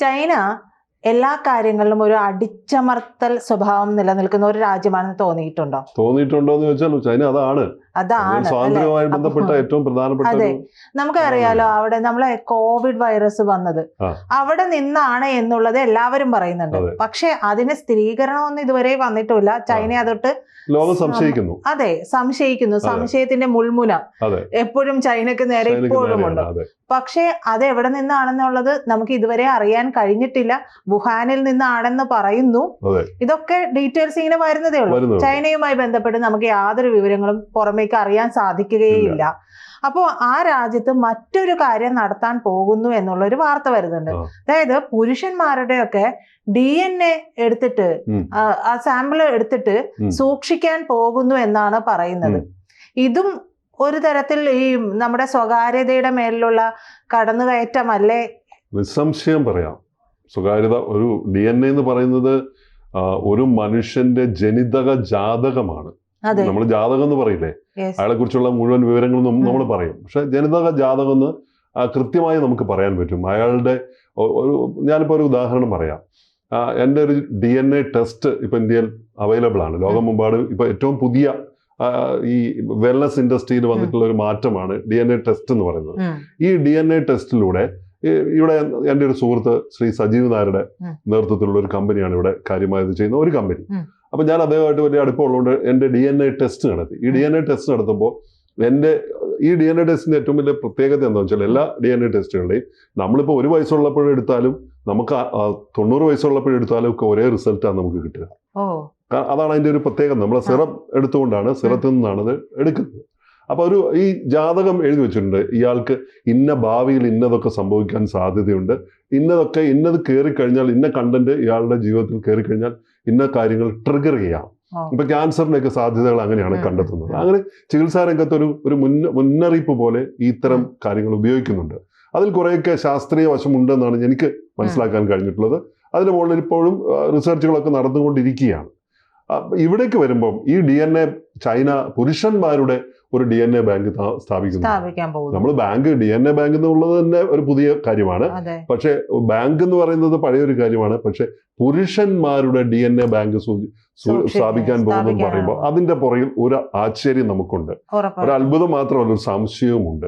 China എല്ലാ കാര്യങ്ങളിലും ഒരു അടിച്ചമർത്തൽ സ്വഭാവം നിലനിൽക്കുന്ന ഒരു രാജ്യമാണെന്ന് തോന്നിയിട്ടുണ്ടോ? തോന്നിയിട്ടുണ്ടോ എന്ന് ചോദിച്ചാൽ ചൈന അതാണ്. അതാണ്? സ്വാതന്ത്ര്യവുമായി ബന്ധപ്പെട്ട ഏറ്റവും പ്രധാനപ്പെട്ട അതെ. നമുക്കറിയാലോ അവിടെ നമ്മളെ കോവിഡ് വൈറസ് വന്നത്. അവിടെ നിന്നാണ് എന്നുള്ളത് എല്ലാവരും പറയുന്നുണ്ട്. പക്ഷെ അതിന് സ്ഥിരീകരണമൊന്നും ഇതുവരെ വന്നിട്ടില്ല. ചൈന അതൊട്ട് ലോകം സംശയിക്കുന്നു. അതെ സംശയിക്കുന്നു. സംശയത്തിന്റെ മുൾമുന എപ്പോഴും ചൈനക്ക് നേരെ ഇപ്പോഴും ഉണ്ട് പക്ഷേ അത് എവിടെ നിന്നാണെന്നുള്ളത് നമുക്ക് ഇതുവരെ അറിയാൻ കഴിഞ്ഞിട്ടില്ല. വുഹാനിൽ നിന്നാണെന്ന് പറയുന്നു. ഇതൊക്കെ ഡീറ്റെയിൽസ് ഇങ്ങനെ വരുന്നതേ ഉള്ളൂ. ചൈനയുമായി ബന്ധപ്പെട്ട് നമുക്ക് യാതൊരു വിവരങ്ങളും പുറമേക്ക് അറിയാൻ സാധിക്കുകയില്ല. അപ്പോൾ ആ രാജ്യത്ത് മറ്റൊരു കാര്യം നടത്താൻ പോകുന്നു എന്നുള്ള ഒരു വാർത്ത വരുന്നുണ്ട്. അതായത് പുരുഷന്മാരുടെയൊക്കെ ഡി എൻ എ എടുത്തിട്ട് ആ സാമ്പിൾ എടുത്തിട്ട് സൂക്ഷിക്കാൻ പോകുന്നു എന്നാണ് പറയുന്നത്. ഇതും ഒരു തരത്തിൽ ഈ നമ്മുടെ സ്വകാര്യതയുടെ മേലിലുള്ള കടന്നുകയറ്റമല്ലേ? നിസ്സംശയം പറയാം. സ്വകാര്യത ഒരു ഡി എൻ എന്ന് പറയുന്നത് ഒരു മനുഷ്യന്റെ ജനിതക ജാതകമാണ്. നമ്മൾ ജാതകം എന്ന് പറയില്ലേ. അയാളെ കുറിച്ചുള്ള മുഴുവൻ വിവരങ്ങളും നമ്മൾ പറയും. പക്ഷെ ജനിതക ജാതകം എന്ന് കൃത്യമായി നമുക്ക് പറയാൻ പറ്റും. അയാളുടെ ഒരു ഞാനിപ്പോൾ ഒരു ഉദാഹരണം പറയാം. എന്റെ ഒരു ഡി എൻ എ ടെസ്റ്റ് ഇപ്പൊ ഇന്ത്യയിൽ അവൈലബിൾ ആണ്. ലോകമെമ്പാടും ഇപ്പൊ ഏറ്റവും പുതിയ ഈ വെൽനസ് ഇൻഡസ്ട്രിയിൽ വന്നിട്ടുള്ള ഒരു മാറ്റമാണ് ഡി എൻ എ ടെസ്റ്റ് എന്ന് പറയുന്നത്. ഈ ഡി എൻ എ ടെസ്റ്റിലൂടെ ഇവിടെ എന്റെ ഒരു സുഹൃത്ത് ശ്രീ സജീവ് നായരുടെ നേതൃത്വത്തിലുള്ള ഒരു കമ്പനിയാണ് ഇവിടെ കാര്യമായി ചെയ്യുന്ന ഒരു കമ്പനി. അപ്പൊ ഞാൻ അദ്ദേഹമായിട്ട് വലിയ അടുപ്പമുള്ളതുകൊണ്ട് എന്റെ ഡി എൻ എ ടെസ്റ്റ് നടത്തി. ഈ ഡി എൻ എ ടെസ്റ്റ് നടത്തുമ്പോൾ എന്റെ ഈ ഡി എൻ എ ടെസ്റ്റിന്റെ ഏറ്റവും വലിയ പ്രത്യേകത എന്താണെന്ന് വെച്ചാൽ എല്ലാ ഡി എൻ എ ടെസ്റ്റുകളുടെയും നമ്മളിപ്പോൾ ഒരു വയസ്സുള്ളപ്പോഴെടുത്താലും നമുക്ക് തൊണ്ണൂറ് വയസ്സുള്ളപ്പോഴെടുത്താലും ഒക്കെ ഒരേ റിസൾട്ടാണ് നമുക്ക് കിട്ടുക. അതാണ് അതിന്റെ ഒരു പ്രത്യേകത. നമ്മൾ സിറം എടുത്തുകൊണ്ടാണ് സിറത്തിൽ നിന്നാണ് അത് എടുക്കുന്നത്. അപ്പോൾ ഒരു ഈ ജാതകം എഴുതി വെച്ചിട്ടുണ്ട് ഇയാൾക്ക് ഇന്ന ഭാവിയിൽ ഇന്നതൊക്കെ സംഭവിക്കാൻ സാധ്യതയുണ്ട്. ഇന്നതൊക്കെ ഇന്നത് കയറി കഴിഞ്ഞാൽ ഇന്ന കണ്ടന്റ് ഇയാളുടെ ജീവിതത്തിൽ കയറി കഴിഞ്ഞാൽ ഇന്ന കാര്യങ്ങൾ ട്രിഗർ ചെയ്യാം. ഇപ്പൊ ക്യാൻസറിനൊക്കെ സാധ്യതകൾ അങ്ങനെയാണ് കണ്ടെത്തുന്നത്. അങ്ങനെ ചികിത്സാ രംഗത്ത് ഒരു ഒരു മുന്ന മുന്നറിയിപ്പ് പോലെ ഇത്തരം കാര്യങ്ങൾ ഉപയോഗിക്കുന്നുണ്ട്. അതിൽ കുറേയൊക്കെ ശാസ്ത്രീയ വശമുണ്ടെന്നാണ് എനിക്ക് മനസ്സിലാക്കാൻ കഴിഞ്ഞിട്ടുള്ളത്. അതിന് മുകളിൽ ഇപ്പോഴും റിസർച്ചുകളൊക്കെ നടന്നുകൊണ്ടിരിക്കുകയാണ്. ഇവിടേക്ക് വരുമ്പം ഈ ഡി എൻ എ ചൈന പുരുഷന്മാരുടെ ഒരു ഡി എൻ എ ബാങ്ക് സ്ഥാപിക്കുന്നു. നമ്മൾ bank D N A bank എന്നുള്ളത് തന്നെ ഒരു പുതിയ കാര്യമാണ്. പക്ഷെ ബാങ്ക് എന്ന് പറയുന്നത് പഴയൊരു കാര്യമാണ്. പക്ഷെ പുരുഷന്മാരുടെ ഡി എൻ എ ബാങ്ക് സ്ഥാപിക്കാൻ പോകുന്നു. പറയുമ്പോൾ അതിന്റെ പുറകിൽ ഒരു ആശ്ചര്യം നമുക്കുണ്ട്. ഒരു അത്ഭുതം മാത്രമല്ല ഒരു സംശയവുമുണ്ട്.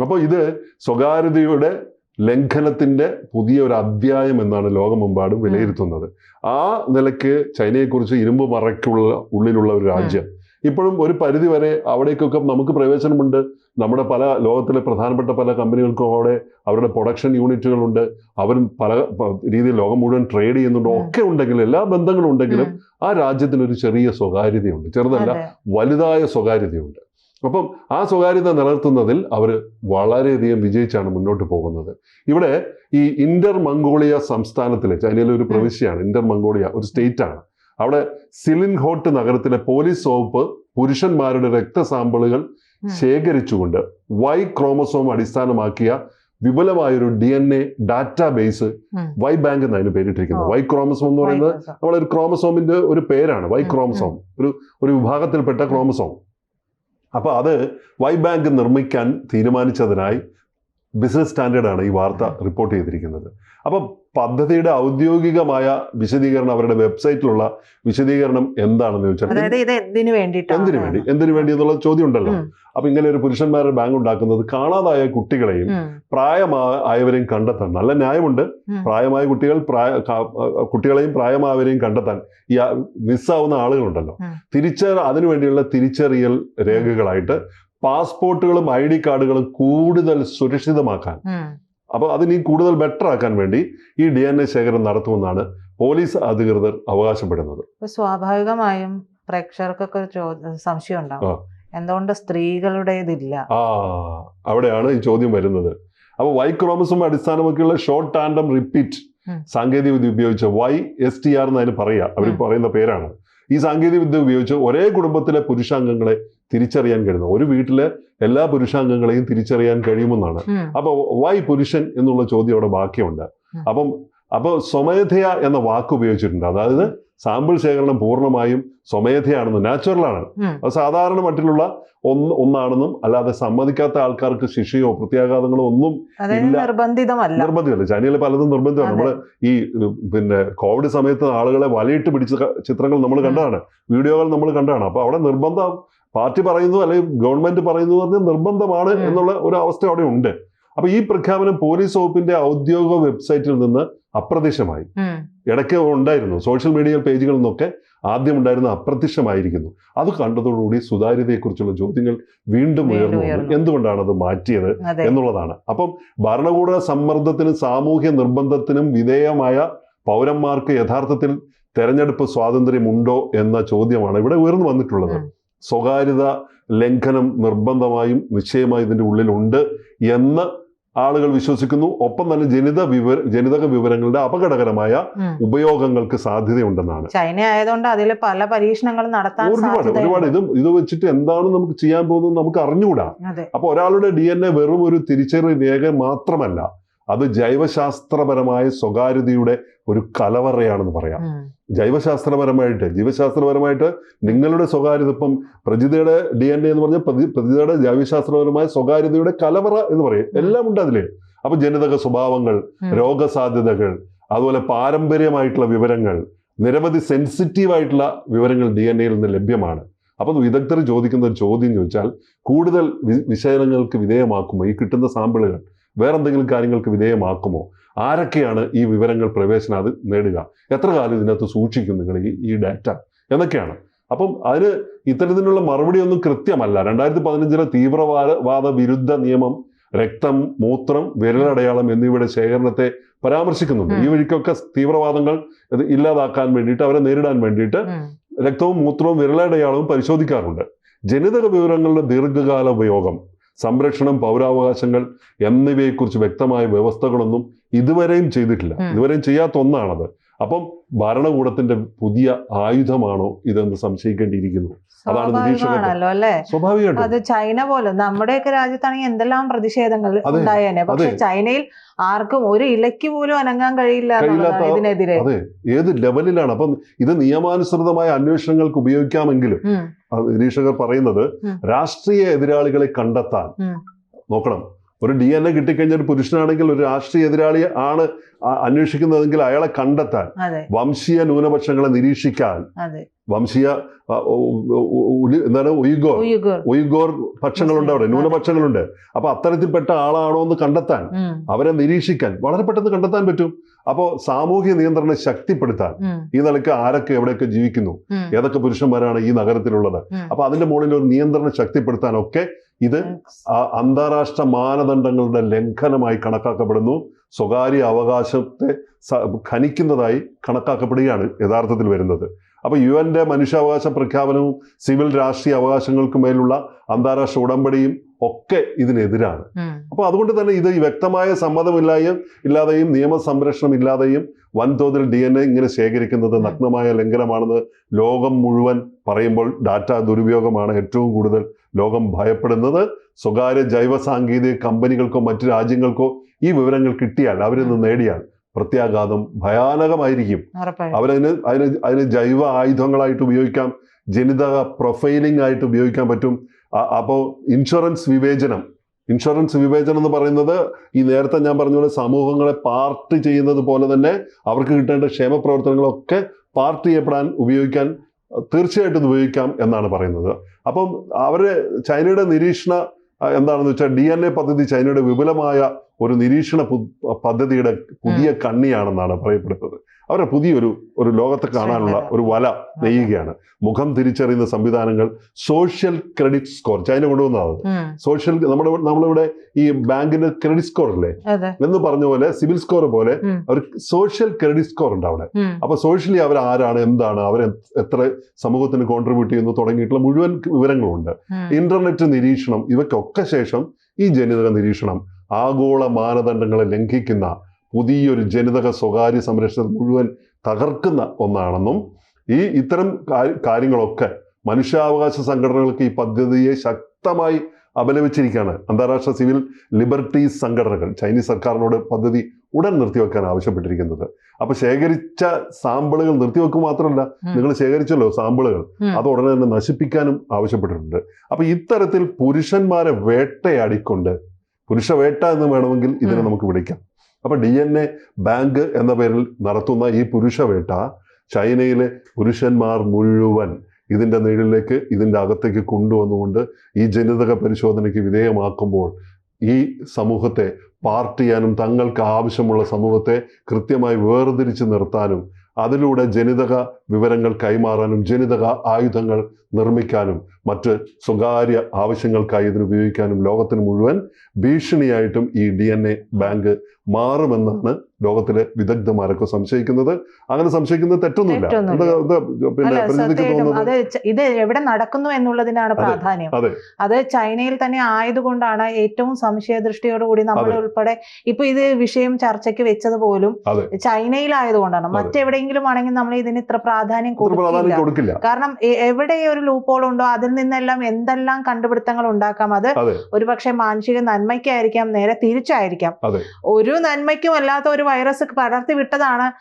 അപ്പോൾ ഇത് സ്വകാര്യതയുടെ ലംഘനത്തിന്റെ പുതിയ ഒരു അധ്യായം എന്നാണ് ലോകമെമ്പാടും വിലയിരുത്തുന്നത്. ആ നിലയ്ക്ക് ചൈനയെക്കുറിച്ച് ഇരുമ്പ് മറയ്ക്കുള്ള ഉള്ളിലുള്ള ഒരു രാജ്യം. ഇപ്പോഴും ഒരു പരിധി വരെ അവിടേക്കൊക്കെ നമുക്ക് പ്രവേശനമുണ്ട്. നമ്മുടെ പല ലോകത്തിലെ പ്രധാനപ്പെട്ട പല കമ്പനികൾക്കും അവിടെ അവരുടെ പ്രൊഡക്ഷൻ യൂണിറ്റുകളുണ്ട് അവർ പല രീതിയിൽ ലോകം മുഴുവൻ ട്രേഡ് ചെയ്യുന്നുണ്ട്. ഒക്കെ ഉണ്ടെങ്കിലും എല്ലാ ബന്ധങ്ങളും ഉണ്ടെങ്കിലും ആ രാജ്യത്തിന് ഒരു ചെറിയ സ്വകാര്യതയുണ്ട്. ചെറുതല്ല വലുതായ സ്വകാര്യതയുണ്ട്. അപ്പം ആ സ്വകാര്യത നിലനിർത്തുന്നതിൽ അവർ വളരെയധികം വിജയിച്ചാണ് മുന്നോട്ട് പോകുന്നത്. ഇവിടെ ഈ ഇന്റർ മംഗോളിയ സംസ്ഥാനത്തിലെ ചൈനയിലെ ഒരു പ്രവിശ്യയാണ് ഇന്റർ മംഗോളിയ ഒരു സ്റ്റേറ്റ് ആണ് അവിടെ സിലിൻഹോട്ട് നഗരത്തിലെ പോലീസ് വകുപ്പ് പുരുഷന്മാരുടെ രക്തസാമ്പിളുകൾ. ശേഖരിച്ചുകൊണ്ട് വൈ ക്രോമസോം അടിസ്ഥാനമാക്കിയ വിപുലമായൊരു D N A database Y bank എന്നാണ് പേരിട്ടിരിക്കുന്നത് വൈ ക്രോമസോം എന്ന് പറയുന്നത്. നമ്മളൊരു ക്രോമസോമിന്റെ ഒരു പേരാണ് വൈ ക്രോമസോം. ഒരു ഒരു വിഭാഗത്തിൽപ്പെട്ട ക്രോമസോം. അപ്പൊ അത് വൈ ബാങ്ക് നിർമ്മിക്കാൻ തീരുമാനിച്ചതിനായി ബിസിനസ് സ്റ്റാൻഡേർഡാണ് ഈ വാർത്ത റിപ്പോർട്ട് ചെയ്തിരിക്കുന്നത്. അപ്പൊ പദ്ധതിയുടെ ഔദ്യോഗികമായ വിശദീകരണം അവരുടെ വെബ്സൈറ്റിലുള്ള വിശദീകരണം എന്താണെന്ന് ചോദിച്ചാൽ എന്തിനു വേണ്ടി? എന്തിനു വേണ്ടി എന്നുള്ള ചോദ്യം ഉണ്ടല്ലോ. അപ്പൊ ഇങ്ങനെ ഒരു പുരുഷന്മാരുടെ ബാങ്ക് ഉണ്ടാക്കുന്നത് കാണാതായ കുട്ടികളെയും. പ്രായമായവരെയും കണ്ടെത്താൻ നല്ല ന്യായമുണ്ട്. പ്രായമായ കുട്ടികൾ പ്രായ കുട്ടികളെയും പ്രായമായവരെയും കണ്ടെത്താൻ ഈ മിസ്സാവുന്ന ആളുകളുണ്ടല്ലോ. തിരിച്ച തിരിച്ചറി അതിനുവേണ്ടിയുള്ള തിരിച്ചറിയൽ രേഖകളായിട്ട് പാസ്പോർട്ടുകളും ഐ ഡി കാർഡുകളും കൂടുതൽ സുരക്ഷിതമാക്കാൻ. അപ്പോൾ അതിന് കൂടുതൽ ബെറ്റർ ആക്കാൻ വേണ്ടി ഈ ഡി എൻ എ ശേഖരം നടത്തുമെന്നാണ് പോലീസ് അധികൃതർ അവകാശപ്പെടുന്നത്. സ്വാഭാവികമായും പ്രേക്ഷകർക്കൊക്കെ ഒരു സംശയം ഉണ്ടാവും. എന്തുകൊണ്ട് സ്ത്രീകളുടേതില്ല ആ അവിടെയാണ് ഈ ചോദ്യം വരുന്നത്. അപ്പോൾ വൈ ക്രോമസും അടിസ്ഥാനമാക്കിയുള്ള ഷോർട്ട് ടാൻഡം റിപ്പീറ്റ്. സാങ്കേതിക വിദ്യ ഉപയോഗിച്ച് വൈ എസ് ടി ആർ എന്ന് അതിന് പറയുക. അവർ പറയുന്ന പേരാണ്. ഈ സാങ്കേതിക വിദ്യ ഉപയോഗിച്ച് ഒരേ കുടുംബത്തിലെ പുരുഷാംഗങ്ങളെ തിരിച്ചറിയാൻ കഴിയുന്നത്. ഒരു വീട്ടിലെ എല്ലാ പുരുഷാംഗങ്ങളെയും തിരിച്ചറിയാൻ കഴിയുമെന്നാണ്. അപ്പൊ വൈ പുരുഷൻ എന്നുള്ള ചോദ്യം അവിടെ ബാക്കിയുണ്ട്. അപ്പം അപ്പോൾ സ്വമേധയ എന്ന വാക്ക് ഉപയോഗിച്ചിട്ടുണ്ട്. അതായത് സാമ്പിൾ ശേഖരണം പൂർണമായും സ്വമേധയാണെന്ന് നാച്ചുറലാണ്. അത് സാധാരണ മട്ടിലുള്ള ഒന്ന് ഒന്നാണെന്നും അല്ലാതെ സമ്മതിക്കാത്ത ആൾക്കാർക്ക് ശിക്ഷയോ പ്രത്യാഘാതങ്ങളോ ഒന്നും നിർബന്ധിതമല്ല. നിർബന്ധിതമല്ല. ചൈനയിൽ പലതും നിർബന്ധമാണ്. നമ്മൾ ഈ പിന്നെ കോവിഡ് സമയത്ത് ആളുകളെ വലയിട്ട് പിടിച്ച ചിത്രങ്ങൾ നമ്മൾ കണ്ടതാണ്. വീഡിയോകൾ നമ്മൾ കണ്ടതാണ്. അപ്പൊ അവിടെ നിർബന്ധം പാർട്ടി പറയുന്നു അല്ലെങ്കിൽ ഗവൺമെന്റ് പറയുന്നു പറഞ്ഞ് നിർബന്ധമാണ് എന്നുള്ള ഒരു അവസ്ഥ അവിടെ ഉണ്ട്. അപ്പൊ ഈ പ്രഖ്യാപനം പോലീസ് വകുപ്പിന്റെ ഔദ്യോഗിക വെബ്സൈറ്റിൽ നിന്ന് അപ്രത്യക്ഷമായി. ഇടയ്ക്ക് ഉണ്ടായിരുന്നു. സോഷ്യൽ മീഡിയ പേജുകളിൽ നിന്നൊക്കെ ആദ്യം ഉണ്ടായിരുന്ന അപ്രത്യക്ഷമായിരിക്കുന്നു. അത് കണ്ടതോടുകൂടി സുതാര്യതയെക്കുറിച്ചുള്ള ചോദ്യങ്ങൾ വീണ്ടും ഉയർന്നു വന്നു. എന്തുകൊണ്ടാണ് അത് മാറ്റിയത് എന്നുള്ളതാണ്. അപ്പം ഭരണകൂട സമ്മർദ്ദത്തിനും സാമൂഹ്യ നിർബന്ധത്തിനും വിധേയമായ പൗരന്മാർക്ക് യഥാർത്ഥത്തിൽ തെരഞ്ഞെടുപ്പ് സ്വാതന്ത്ര്യമുണ്ടോ എന്ന ചോദ്യമാണ് ഇവിടെ ഉയർന്നു വന്നിട്ടുള്ളത്. സ്വകാര്യത ലംഘനം നിർബന്ധമായും നിശ്ചയമായും ഇതിന്റെ ഉള്ളിലുണ്ട് എന്ന് ആളുകൾ വിശ്വസിക്കുന്നു. ഒപ്പം തന്നെ ജനിത വിവര ജനിതക വിവരങ്ങളുടെ അപകടകരമായ ഉപയോഗങ്ങൾക്ക് സാധ്യതയുണ്ടെന്നാണ്. ചൈന ആയതുകൊണ്ട് അതിൽ പല പരീക്ഷണങ്ങളും നടത്താൻ ഒരുപാട് ഒരുപാട്. ഇതും ഇത് വെച്ചിട്ട് എന്താണ് നമുക്ക് ചെയ്യാൻ പോകുന്നത് നമുക്ക് അറിഞ്ഞുകൂടാ. അപ്പൊ ഒരാളുടെ ഡി എൻ എ വെറും ഒരു തിരിച്ചറി രേഖ മാത്രമല്ല അത് ജൈവശാസ്ത്രപരമായ സ്വകാര്യതയുടെ ഒരു കലവറയാണെന്ന് പറയാം. ജൈവശാസ്ത്രപരമായിട്ട് ജീവശാസ്ത്രപരമായിട്ട് നിങ്ങളുടെ സ്വകാര്യത ഇപ്പം പ്രജിതയുടെ ഡി എൻ എ എന്ന് പറഞ്ഞാൽ പ്രതി പ്രജിതയുടെ ജൈവശാസ്ത്രപരമായ സ്വകാര്യതയുടെ കലവറ എന്ന് പറയും. എല്ലാം ഉണ്ട് അതിൽ. അപ്പൊ ജനിതക സ്വഭാവങ്ങൾ രോഗസാധ്യതകൾ അതുപോലെ പാരമ്പര്യമായിട്ടുള്ള വിവരങ്ങൾ നിരവധി സെൻസിറ്റീവ് ആയിട്ടുള്ള വിവരങ്ങൾ ഡി എൻ എയിൽ നിന്ന് ലഭ്യമാണ്. അപ്പം വിദഗ്ധർ ചോദിക്കുന്ന ഒരു ചോദ്യം ചോദിച്ചാൽ കൂടുതൽ വിശകലനങ്ങൾക്ക് വിധേയമാക്കുമ്പോൾ ഈ കിട്ടുന്ന സാമ്പിളുകൾ വേറെന്തെങ്കിലും കാര്യങ്ങൾക്ക് വിധേയമാക്കുമോ? ആരൊക്കെയാണ് ഈ വിവരങ്ങൾ പ്രവേശനം അത് നേടുക? എത്ര കാലം ഇതിനകത്ത് സൂക്ഷിക്കും നിങ്ങൾ ഈ ഈ ഡാറ്റ എന്നൊക്കെയാണ്. അപ്പം അതിന് ഇത്തരത്തിലുള്ള മറുപടിയൊന്നും കൃത്യമല്ല. രണ്ടായിരത്തി പതിനഞ്ചിലെ തീവ്രവാദ വിരുദ്ധ നിയമം രക്തം മൂത്രം വിരലടയാളം എന്നിവയുടെ ശേഖരണത്തെ പരാമർശിക്കുന്നുണ്ട്. ഈ വഴിക്കൊക്കെ തീവ്രവാദങ്ങൾ ഇല്ലാതാക്കാൻ വേണ്ടിയിട്ട് അവരെ നേരിടാൻ വേണ്ടിയിട്ട് രക്തവും മൂത്രവും വിരലടയാളവും പരിശോധിക്കാറുണ്ട്. ജനിതക വിവരങ്ങളുടെ ദീർഘകാല ഉപയോഗം സംരക്ഷണം പൗരാവകാശങ്ങൾ എന്നിവയെക്കുറിച്ച് വ്യക്തമായ വ്യവസ്ഥകളൊന്നും ഇതുവരെയും ചെയ്തിട്ടില്ല. ഇതുവരെയും ചെയ്യാത്ത ഒന്നാണത് അപ്പം ഭരണകൂടത്തിന്റെ പുതിയ ആയുധമാണോ ഇതെന്ന് സംശയിക്കേണ്ടിയിരിക്കുന്നു. അതാണ് സ്വാഭാവികമായിട്ടും. അത് ചൈന പോലെ നമ്മുടെയൊക്കെ രാജ്യത്താണെങ്കിൽ എന്തെല്ലാം പ്രതിഷേധങ്ങൾ ഉണ്ടായേനെ? പക്ഷെ ചൈനയിൽ ആർക്കും ഒരു ഇലയ്ക്ക് പോലും അനങ്ങാൻ കഴിയില്ല ഇതിനെതിരെ. അതെ ഏത് ലെവലിലാണ്? അപ്പം ഇത് നിയമാനുസൃതമായ അന്വേഷണങ്ങൾക്ക് ഉപയോഗിക്കാമെങ്കിലും നിരീക്ഷകർ പറയുന്നത് രാഷ്ട്രീയ എതിരാളികളെ കണ്ടെത്താൻ. നോക്കണം. ഒരു ഡി എൻ എ കിട്ടിക്കഴിഞ്ഞ ഒരു പുരുഷനാണെങ്കിൽ ഒരു രാഷ്ട്രീയ എതിരാളി ആണ് അന്വേഷിക്കുന്നതെങ്കിൽ അയാളെ കണ്ടെത്താൻ വംശീയ ന്യൂനപക്ഷങ്ങളെ നിരീക്ഷിക്കാൻ. വംശീയ എന്താണ് ഉയ്ഗോർ. ഉയ്ഗുർ. പക്ഷങ്ങളുണ്ട് അവിടെ ന്യൂനപക്ഷങ്ങളുണ്ട്. അപ്പൊ അത്തരത്തിൽപ്പെട്ട ആളാണോ എന്ന് കണ്ടെത്താൻ അവരെ നിരീക്ഷിക്കാൻ. വളരെ പെട്ടെന്ന് കണ്ടെത്താൻ പറ്റും. അപ്പോൾ സാമൂഹ്യ നിയന്ത്രണം ശക്തിപ്പെടുത്താൻ ഈ നിലയ്ക്ക് ആരൊക്കെ എവിടെയൊക്കെ ജീവിക്കുന്നു. ഏതൊക്കെ പുരുഷന്മാരാണ് ഈ നഗരത്തിലുള്ളത്. അപ്പൊ അതിന്റെ മുകളിൽ ഒരു നിയന്ത്രണം ശക്തിപ്പെടുത്താനൊക്കെ ഇത് അന്താരാഷ്ട്ര മാനദണ്ഡങ്ങളുടെ ലംഘനമായി കണക്കാക്കപ്പെടുന്നു സ്വകാര്യ അവകാശത്തെ ഖനിക്കുന്നതായി കണക്കാക്കപ്പെടുകയാണ് യഥാർത്ഥത്തിൽ വരുന്നത് അപ്പോൾ യു എന്റെ മനുഷ്യാവകാശ പ്രഖ്യാപനവും സിവിൽ രാഷ്ട്രീയ അവകാശങ്ങൾക്കും മേലുള്ള അന്താരാഷ്ട്ര ഉടമ്പടിയും ഒക്കെ ഇതിനെതിരാണ്. അപ്പോൾ അതുകൊണ്ട് തന്നെ ഇത് വ്യക്തമായ സമ്മതമില്ലായും ഇല്ലാതെയും നിയമ സംരക്ഷണം ഇല്ലാതെയും വൻതോതിൽ ഡി എൻ എ ഇങ്ങനെ ശേഖരിക്കുന്നത്. നഗ്നമായ ലംഘനമാണെന്ന് ലോകം മുഴുവൻ പറയുമ്പോൾ ഡാറ്റ ദുരുപയോഗമാണ് ഏറ്റവും കൂടുതൽ ലോകം ഭയപ്പെടുന്നത് സ്വകാര്യ ജൈവ സാങ്കേതിക കമ്പനികൾക്കോ മറ്റു രാജ്യങ്ങൾക്കോ ഈ വിവരങ്ങൾ കിട്ടിയാൽ അവരിൽ നിന്ന് നേടിയാൽ പ്രത്യാഘാതം ഭയാനകമായിരിക്കും. അവരതിന് അതിന് അതിന് ജൈവ ആയുധങ്ങളായിട്ട് ഉപയോഗിക്കാം ജനിതക പ്രൊഫൈലിംഗ് ആയിട്ട് ഉപയോഗിക്കാൻ പറ്റും. അപ്പോൾ അപ്പോ ഇൻഷുറൻസ് വിവേചനം. ഇൻഷുറൻസ് വിവേചനം എന്ന് പറയുന്നത് ഈ നേരത്തെ ഞാൻ പറഞ്ഞ പോലെ സമൂഹങ്ങളെ പാർട്ടി ചെയ്യുന്നത് പോലെ തന്നെ അവർക്ക് കിട്ടേണ്ട ക്ഷേമപ്രവർത്തനങ്ങളൊക്കെ പാർട്ടി ചെയ്യപ്പെടാൻ ഉപയോഗിക്കാൻ തീർച്ചയായിട്ടും ഉപയോഗിക്കാം എന്നാണ് പറയുന്നത്. അപ്പം അവരെ ചൈനയുടെ നിരീക്ഷണ എന്താണെന്ന് വെച്ചാൽ ഡി എൻ എ പദ്ധതി ചൈനയുടെ വിപുലമായ ഒരു നിരീക്ഷണ പദ്ധതിയുടെ പുതിയ കണ്ണിയാണെന്നാണ് പറയപ്പെടുന്നത്. അവരുടെ പുതിയൊരു ഒരു ലോകത്തെ കാണാനുള്ള ഒരു വല നെയ്യുകയാണ്. മുഖം തിരിച്ചറിയുന്ന സംവിധാനങ്ങൾ സോഷ്യൽ ക്രെഡിറ്റ് സ്കോർ ചൈന കൊണ്ടുവന്നതാണ് സോഷ്യൽ നമ്മുടെ നമ്മളിവിടെ ഈ ബാങ്കിന്റെ ക്രെഡിറ്റ് സ്കോർ അല്ലേ എന്ന് പറഞ്ഞ പോലെ സിവിൽ സ്കോർ പോലെ അവർ സോഷ്യൽ ക്രെഡിറ്റ് സ്കോർ ഉണ്ട് അവിടെ. അപ്പൊ സോഷ്യലി അവർ ആരാണ് എന്താണ് അവർ എത്ര സമൂഹത്തിന് കോൺട്രിബ്യൂട്ട് ചെയ്യുന്നു തുടങ്ങിയിട്ടുള്ള മുഴുവൻ വിവരങ്ങളുണ്ട്. ഇന്റർനെറ്റ് നിരീക്ഷണം ഇവയ്ക്കൊക്കെ ശേഷം ഈ ജനിതക നിരീക്ഷണം ആഗോള മാനദണ്ഡങ്ങളെ ലംഘിക്കുന്ന പുതിയൊരു ജനിതക സ്വകാര്യ സംരക്ഷണം മുഴുവൻ തകർക്കുന്ന ഒന്നാണെന്നും ഈ ഇത്തരം കാര്യങ്ങളൊക്കെ മനുഷ്യാവകാശ സംഘടനകൾക്ക് ഈ പദ്ധതിയെ ശക്തമായി അപലപിച്ചിരിക്കുകയാണ്. അന്താരാഷ്ട്ര സിവിൽ ലിബർട്ടീസ് സംഘടനകൾ ചൈനീസ് സർക്കാരിനോട് പദ്ധതി ഉടൻ നിർത്തിവെക്കാൻ ആവശ്യപ്പെട്ടിരിക്കുന്നത്. അപ്പൊ ശേഖരിച്ച സാമ്പിളുകൾ നിർത്തിവെക്കുക മാത്രമല്ല നിങ്ങൾ ശേഖരിച്ചല്ലോ സാമ്പിളുകൾ. അത് ഉടനെ തന്നെ നശിപ്പിക്കാനും ആവശ്യപ്പെട്ടിട്ടുണ്ട്. അപ്പൊ ഇത്തരത്തിൽ പുരുഷന്മാരെ വേട്ടയാടിക്കൊണ്ട് പുരുഷ വേട്ട എന്ന് വേണമെങ്കിൽ ഇതിനെ നമുക്ക് വിളിക്കാം. അപ്പൊ ഡി എൻ എ ബാങ്ക് എന്ന പേരിൽ നടത്തുന്ന ഈ പുരുഷവേട്ട ചൈനയിലെ പുരുഷന്മാർ മുഴുവൻ ഇതിന്റെ നിഴലിലേക്ക് ഇതിന്റെ അകത്തേക്ക് കൊണ്ടുവന്നുകൊണ്ട് ഈ ജനിതക പരിശോധനയ്ക്ക് വിധേയമാക്കുമ്പോൾ ഈ സമൂഹത്തെ പാർട്ട് ചെയ്യാനും തങ്ങൾക്ക് ആവശ്യമുള്ള സമൂഹത്തെ കൃത്യമായി വേർതിരിച്ച് നിർത്താനും അതിലൂടെ ജനിതക വിവരങ്ങൾ കൈമാറാനും ജനിതക ആയുധങ്ങൾ നിർമ്മിക്കാനും മറ്റ് സ്വകാര്യ ആവശ്യങ്ങൾക്കായി ഇതിന് ഉപയോഗിക്കാനും ലോകത്തിന് മുഴുവൻ ഭീഷണിയായിട്ടും ഈ ഡി എൻ എ ബാങ്ക് മാറുമെന്നാണ് ലോകത്തിലെ വിദഗ്ധമാരൊക്കെ സംശയിക്കുന്നത് അങ്ങനെ സംശയിക്കുന്നത് തെറ്റൊന്നുമില്ല പിന്നെ ഇത് എവിടെ നടക്കുന്നു എന്നുള്ളതിനാണ് പ്രാധാന്യം അതെ. ചൈനയിൽ തന്നെ ആയതുകൊണ്ടാണ് ഏറ്റവും സംശയദൃഷ്ടിയോടുകൂടി നമ്മൾ. ഉൾപ്പെടെ ഇപ്പൊ ഇത് വിഷയം ചർച്ചയ്ക്ക് വെച്ചത് പോലും. ചൈനയിലായതുകൊണ്ടാണ്. മറ്റെവിടെയെങ്കിലും ആണെങ്കിൽ നമ്മൾ ഇതിന് ഇത്ര പ്രാധാന്യം കൊടുക്കില്ല കാരണം എവിടെ ഒരു ലൂപ്പോളുണ്ടോ ഉണ്ടോ അതിൽ നിന്നെല്ലാം എന്തെല്ലാം കണ്ടുപിടുത്തങ്ങൾ ഉണ്ടാക്കാം. അത്. ഒരുപക്ഷെ മാനുഷിക നന്മയ്ക്കായിരിക്കാം നേരെ തിരിച്ചായിരിക്കാം. ഒരു നന്മയ്ക്കും അല്ലാത്ത ഒരു വൈറസ് പടർത്തി വിട്ടതാണ്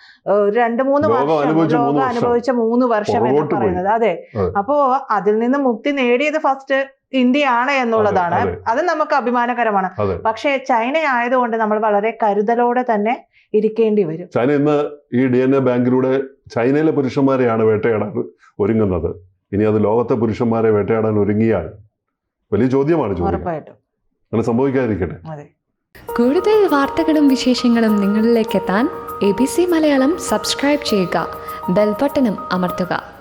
രണ്ടു മൂന്ന് വർഷം അനുഭവിച്ച മൂന്ന് ലോകം വർഷം. അനുഭവിച്ച മൂന്ന് വർഷം എന്ന് പറയുന്നത്. അതെ. അപ്പോ അതിൽ നിന്ന് മുക്തി നേടിയത് ഫസ്റ്റ് ഇന്ത്യയാണ് എന്നുള്ളതാണ്. അതെ, നമുക്ക് അഭിമാനകരമാണ്. പക്ഷെ പക്ഷേ ചൈന ആയതുകൊണ്ട് നമ്മൾ വളരെ കരുതലോടെ തന്നെ ഇരിക്കേണ്ടി വരും. ചൈന ഇന്ന് ഈ ഡി എൻ എ ബാങ്കിലൂടെ ചൈനയിലെ പുരുഷന്മാരെയാണ് വേട്ടയാടാൻ ഒരുങ്ങുന്നത്. ഇനി അത് ലോകത്തെ പുരുഷന്മാരെ വേട്ടയാടാൻ ഒരുങ്ങിയാൽ വലിയ ചോദ്യമാണ് ചോദ്യം. അങ്ങനെ സംഭവിക്കാതിരിക്കട്ടെ. അതെ. കൂടുതൽ വാർത്തകളും വിശേഷങ്ങളും നിങ്ങളിലേക്ക് എത്താൻ A B C Malayalam subscribe ചെയ്യുക. ബെൽബട്ടനും അമർത്തുക.